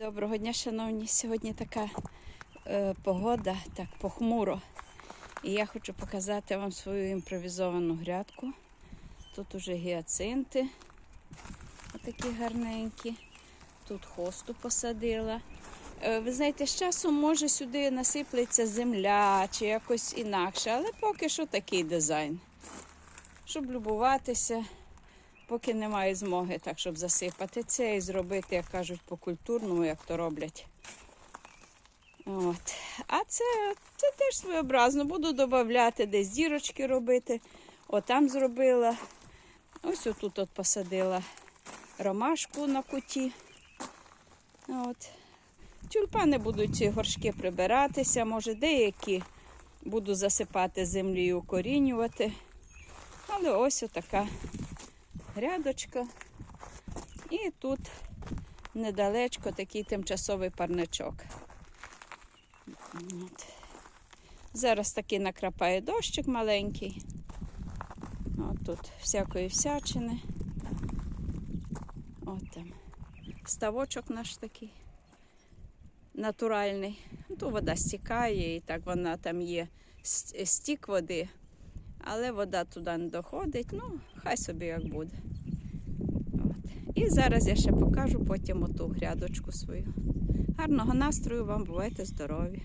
Доброго дня, шановні. Сьогодні така е, погода, так похмуро. І я хочу показати вам свою імпровізовану грядку. Тут уже гіацинти, отакі гарненькі. Тут хосту посадила. Е, ви знаєте, з часом може сюди насиплеться земля чи якось інакше, але поки що такий дизайн. Щоб любуватися, поки немає змоги, так щоб засипати це і зробити, як кажуть, по культурному, як то роблять. От. А це, це теж своєобразно. Буду додати десь дірочки робити. Отам зробила. Ось отут от посадила ромашку на куті. От. Тюльпани будуть ці горшки прибиратися, може, деякі буду засипати землею, укорінювати. Але ось отака грядочка. І тут недалечко такий тимчасовий парничок. От. Зараз таки накрапає дощик маленький. От тут всякої всячини. От там. Ставочок наш такий натуральний. Ну, Тут вода стікає і так вона там є стік води, але вода туди не доходить. Ну, хай собі як буде. От. І зараз я ще покажу потім оту грядочку свою. Гарного настрою вам, бувайте здорові!